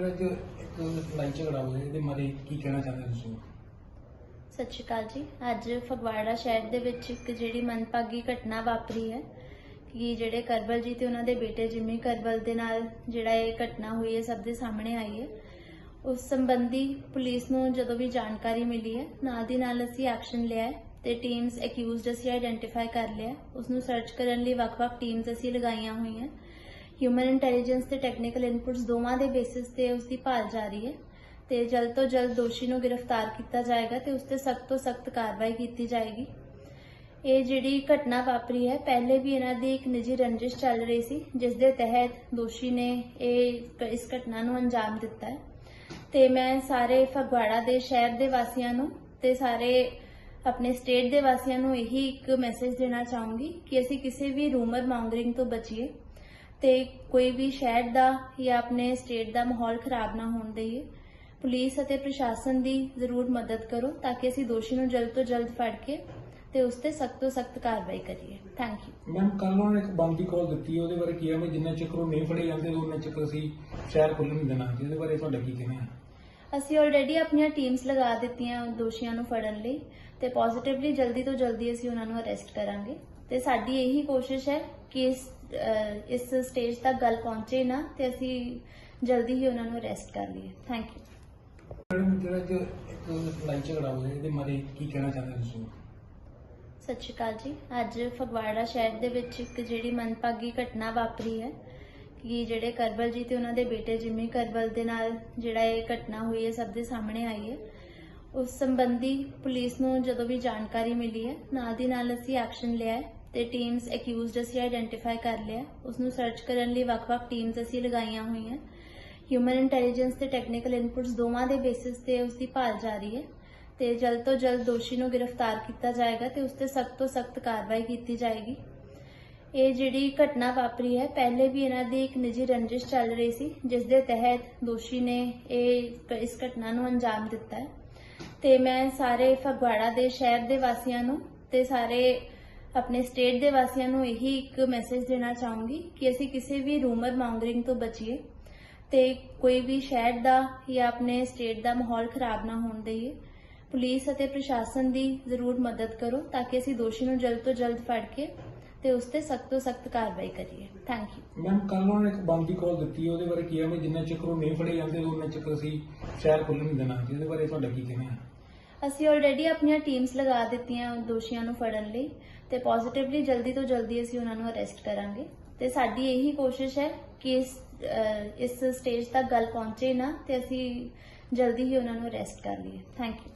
ਜਿਹੜਾ ਅੱਜ ਇੱਕ ਲੜਾਈ ਝਗੜਾ ਹੋਇਆ, ਇਹਦੇ ਬਾਰੇ ਕੀ ਕਹਿਣਾ ਚਾਹੁੰਦੇ ਹੋ ਤੁਸੀਂ? ਸਤਿ ਸ਼੍ਰੀ ਅਕਾਲ ਜੀ। ਅੱਜ ਫਗਵਾੜਾ ਸ਼ਹਿਰ ਦੇ ਵਿੱਚ ਇੱਕ ਜਿਹੜੀ ਮੰਦਭਾਗੀ ਘਟਨਾ ਵਾਪਰੀ ਹੈ ਕਿ ਜਿਹੜੇ ਕਰਬਲ ਜੀ ਤੇ ਉਹਨਾਂ ਦੇ ਬੇਟੇ ਜਿਮੀ ਕਰਬਲ ਦੇ ਨਾਲ ਜਿਹੜਾ ਇਹ ਘਟਨਾ ਹੋਈ ਹੈ, ਸਭ ਦੇ ਸਾਹਮਣੇ ਆਈ ਹੈ। ਉਸ ਸੰਬੰਧੀ ਪੁਲਿਸ ਨੂੰ ਜਦੋਂ ਵੀ ਜਾਣਕਾਰੀ ਮਿਲੀ ਹੈ, ਨਾਲ ਦੀ ਨਾਲ ਅਸੀਂ ਐਕਸ਼ਨ ਲਿਆ ਹੈ ਤੇ ਟੀਮਸ ਅਕਿਊਜ਼ਡ ਅਸੀਂ ਆਇਡੈਂਟੀਫਾਈ ਕਰ ਲਿਆ ਉਸ ਨੂੰ ਸਰਚ ਕਰਨ ਲਈ ਵੱਖ-ਵੱਖ ਟੀਮਸ ਅਸੀਂ ਲਗਾਈਆਂ ਹੋਈਆਂ। ਹਿਊਮਨ ਇੰਟੈਲੀਜੈਂਸ ਤੇ ਟੈਕਨੀਕਲ ਇਨਪੁਟਸ ਦੋਵਾਂ ਦੇ ਬੇਸਿਸ ਤੇ ਉਸ ਦੀ ਭਾਲ ਜਾਰੀ ਹੈ ਤੇ ਜਲਦ ਤੋਂ ਜਲਦ ਦੋਸ਼ੀ ਨੂੰ ਗ੍ਰਿਫਤਾਰ ਕੀਤਾ ਜਾਏਗਾ ਤੇ ਉਸ ਤੇ ਸਖਤ ਤੋਂ ਸਖਤ ਕਾਰਵਾਈ ਕੀਤੀ ਜਾਏਗੀ। ਇਹ ਜਿਹੜੀ ਘਟਨਾ ਵਾਪਰੀ ਹੈ, ਪਹਿਲੇ ਵੀ ਇਹਨਾਂ ਦੀ ਇੱਕ ਨਿੱਜੀ ਰੰਜਿਸ਼ ਚੱਲ ਰਹੀ ਸੀ, ਜਿਸ ਦੇ ਤਹਿਤ ਦੋਸ਼ੀ ਨੇ ਇਹ ਇਸ ਘਟਨਾ ਨੂੰ ਅੰਜਾਮ ਦਿੱਤਾ ਹੈ। ਤੇ ਮੈਂ ਸਾਰੇ ਫਗਵਾੜਾ ਦੇ ਸ਼ਹਿਰ ਦੇ ਵਾਸੀਆਂ ਨੂੰ ਤੇ ਸਾਰੇ ਆਪਣੇ ਸਟੇਟ ਦੇ ਵਾਸੀਆਂ ਨੂੰ ਇਹੀ ਇੱਕ ਮੈਸੇਜ ਦੇਣਾ ਚਾਹੂੰਗੀ ਕਿ ਅਸੀਂ ਕਿਸੇ ਵੀ ਰੂਮਰ ਮੌਂਗਰਿੰਗ ਤੋਂ ਬਚੀਏ। ਤੇ ਕੋਈ ਵੀ ਸ਼ਹਿਰ ਦਾ ਜਾਂ ਆਪਣੇ ਸਟੇਟ ਦਾ ਮਾਹੌਲ ਖਰਾਬ ਨਾ ਹੋਣ ਦੇਈਏ। ਪੁਲਿਸ ਅਤੇ ਪ੍ਰਸ਼ਾਸਨ ਦੀ ਜ਼ਰੂਰ ਮਦਦ ਕਰੋ ਤਾਂ ਕਿ ਅਸੀਂ ਦੋਸ਼ੀ ਨੂੰ ਜਲਦ ਤੋਂ ਜਲਦ ਫੜ ਕੇ ਤੇ ਉਸ ਤੇ ਸਖਤ ਤੋਂ ਸਖਤ ਕਾਰਵਾਈ ਕਰੀਏ। ਥੈਂਕ ਯੂ ਮੈਮ ਕੱਲ ਉਹਨਾਂ ਨੇ ਇੱਕ ਬੰਦ ਕਾਲ ਦਿੱਤੀ ਉਹਦੇ ਬਾਰੇ ਕੀ ਹੈ ਵੀ ਜਿੰਨਾ ਚਿਰ ਉਹ ਨਹੀਂ ਫੜੇ ਜਾਂਦੇ ਉਹਨਾਂ ਚਿਰ ਅਸੀਂ ਸ਼ਹਿਰ ਖੁੱਲ੍ਹਣ ਨਹੀਂ ਦੇਣਾ। ਇਹਦੇ ਬਾਰੇ ਤੁਹਾਡਾ ਕੀ ਕਹਿਣਾ ਹੈ? ਅਸੀਂ ਆਲਰੇਡੀ ਆਪਣੀਆਂ ਟੀਮਸ ਲਗਾ ਦਿੱਤੀਆਂ ਦੋਸ਼ੀਆਂ ਨੂੰ ਫੜਨ ਲਈ ਤੇ ਪੋਜ਼ਿਟਿਵਲੀ ਜਲਦੀ ਤੋਂ ਜਲਦੀ ਅਸੀਂ ਉਹਨਾਂ ਨੂੰ ਅਰੈਸਟ ਕਰਾਂਗੇ। ਤੇ ਸਾਡੀ ਇਹੀ ਕੋਸ਼ਿਸ਼ ਹੈ ਕਿ ਇਸ ਇਸ ਸਟੇਜ ਤੱਕ ਗੱਲ ਪਹੁੰਚੇ ਨਾ ਤੇ ਅਸੀਂ ਜਲਦੀ ਹੀ ਉਹਨਾਂ ਨੂੰ ਅਰੈਸਟ ਕਰ ਲਈਏ। ਥੈਂਕ ਯੂ ਮੈਡਮ ਜਿਹੜਾ ਅੱਜ ਇੱਕ ਲੜਾਈ ਝਗੜਾ ਹੋਇਆ ਇਹਦੇ ਬਾਰੇ ਕੀ ਕਹਿਣਾ ਚਾਹੁੰਦੇ ਹੋ ਤੁਸੀਂ? ਸਤਿ ਸ਼੍ਰੀ ਅਕਾਲ ਜੀ। ਅੱਜ ਫਗਵਾੜਾ ਸ਼ਹਿਰ ਦੇ ਵਿੱਚ ਇੱਕ ਜਿਹੜੀ ਮੰਦਭਾਗੀ ਘਟਨਾ ਵਾਪਰੀ ਹੈ ਕਿ ਜਿਹੜੇ ਕਰਬਲ ਜੀ ਤੇ ਉਹਨਾਂ ਦੇ ਬੇਟੇ ਜਿਮੀ ਕਰਬਲ ਦੇ ਨਾਲ ਜਿਹੜਾ ਇਹ ਘਟਨਾ ਹੋਈ ਹੈ ਸਭ ਦੇ ਸਾਹਮਣੇ ਆਈ ਹੈ। ਉਸ ਸੰਬੰਧੀ ਪੁਲਿਸ ਨੂੰ ਜਦੋਂ ਵੀ ਜਾਣਕਾਰੀ ਮਿਲੀ ਹੈ ਨਾਲ ਦੀ ਨਾਲ ਅਸੀਂ ਐਕਸ਼ਨ ਲਿਆ ਹੈ। ਤੇ ਟੀਮਸ ਅਕਿਊਜ਼ਡ ਅਸੀਂ ਆਈਡੈਂਟੀਫਾਈ ਕਰ ਲਿਆ। ਉਸ ਨੂੰ ਸਰਚ ਕਰਨ ਲਈ ਵੱਖ-ਵੱਖ ਟੀਮਸ ਅਸੀਂ ਲਗਾਈਆਂ ਹੋਈਆਂ। ਹਿਊਮਨ ਇੰਟੈਲੀਜੈਂਸ ਤੇ ਟੈਕਨੀਕਲ ਇਨਪੁਟਸ ਦੋਵਾਂ ਦੇ ਬੇਸਿਸ ਤੇ ਉਸ ਦੀ ਭਾਲ ਜਾਰੀ ਹੈ। ਤੇ ਜਲਦ ਤੋਂ ਜਲਦ ਦੋਸ਼ੀ ਨੂੰ ਗ੍ਰਿਫਤਾਰ ਕੀਤਾ ਜਾਏਗਾ ਤੇ ਉਸ ਤੇ ਸਖਤ ਤੋਂ ਸਖਤ ਕਾਰਵਾਈ ਕੀਤੀ ਜਾਏਗੀ। ਇਹ ਜਿਹੜੀ ਘਟਨਾ ਵਾਪਰੀ ਹੈ, ਪਹਿਲੇ ਵੀ ਇਹਨਾਂ ਦੀ ਇੱਕ ਨਿੱਜੀ ਰੰਜਿਸ਼ ਚੱਲ ਰਹੀ ਸੀ, ਜਿਸ ਦੇ ਤਹਿਤ ਦੋਸ਼ੀ ਨੇ ਇਹ ਇਸ ਘਟਨਾ ਨੂੰ ਅੰਜਾਮ ਦਿੱਤਾ ਹੈ। ਤੇ ਮੈਂ ਸਾਰੇ ਫਗਵਾੜਾ ਦੇ ਸ਼ਹਿਰ ਦੇ ਵਾਸੀਆਂ ਨੂੰ ਤੇ ਸਾਰੇ ਆਪਣੇ ਸਟੇਟ ਦੇ ਵਾਸੀਆਂ ਨੂੰ ਇਹੀ ਇੱਕ ਮੈਸੇਜ ਦੇਣਾ ਚਾਹੂੰਗੀ ਕਿ ਅਸੀਂ ਕਿਸੇ ਵੀ ਰੂਮਰ ਮੌਂਗਰਿੰਗ ਤੋਂ ਬਚੀਏ ਤੇ ਕੋਈ ਵੀ ਸ਼ਹਿਰ ਦਾ ਜਾਂ ਆਪਣੇ ਸਟੇਟ ਦਾ ਮਾਹੌਲ ਖਰਾਬ ਨਾ ਹੋਣ ਦੇਈਏ। ਪੁਲਿਸ ਅਤੇ ਪ੍ਰਸ਼ਾਸਨ ਦੀ ਜ਼ਰੂਰ ਮਦਦ ਕਰੋ ਤਾਂ ਕਿ ਅਸੀਂ ਦੋਸ਼ੀ ਨੂੰ ਜਲਦ ਤੋਂ ਜਲਦ ਫੜ ਕੇ ਤੇ ਉਸ ਤੇ ਸਖਤ ਤੋਂ ਸਖਤ ਕਾਰਵਾਈ ਕਰੀਏ। ਥੈਂਕ ਯੂ ਮੈਮ ਕੱਲ ਉਹਨਾਂ ਨੇ ਇੱਕ ਬੰਦ ਦੀ ਕਾਲ ਦਿੱਤੀ, ਉਹਦੇ ਬਾਰੇ ਕੀ ਹੈ ਵੀ ਜਿੰਨਾ ਚਿਰ ਉਹ ਨਹੀਂ ਫੜੇ ਜਾਂਦੇ ਉਹਨਾਂ ਚਿਰ ਅਸੀਂ ਸ਼ਹਿਰ ਖੁੱਲ੍ਹਣ ਨਹੀਂ ਦੇਣਾ। ਇਹਦੇ ਬਾਰੇ ਤੁਹਾਡਾ ਕੀ ਕਹਿਣਾ ਹੈ? ਅਸੀਂ ਆਲਰੇਡੀ ਆਪਣੀਆਂ ਟੀਮਸ ਲਗਾ ਦਿੱਤੀਆਂ ਦੋਸ਼ੀਆਂ ਨੂੰ ਫੜਨ ਲਈ ਤੇ ਪੋਜ਼ਿਟਿਵਲੀ ਜਲਦੀ ਤੋਂ ਜਲਦੀ ਅਸੀਂ ਉਹਨਾਂ ਨੂੰ ਅਰੈਸਟ ਕਰਾਂਗੇ। ਤੇ ਸਾਡੀ ਇਹੀ ਕੋਸ਼ਿਸ਼ ਹੈ ਕਿ ਇਸ ਇਸ ਸਟੇਜ ਤੱਕ ਗੱਲ ਪਹੁੰਚੇ ਨਾ ਤੇ ਅਸੀਂ ਜਲਦੀ ਹੀ ਉਹਨਾਂ ਨੂੰ ਅਰੈਸਟ ਕਰ ਲਈਏ। Thank you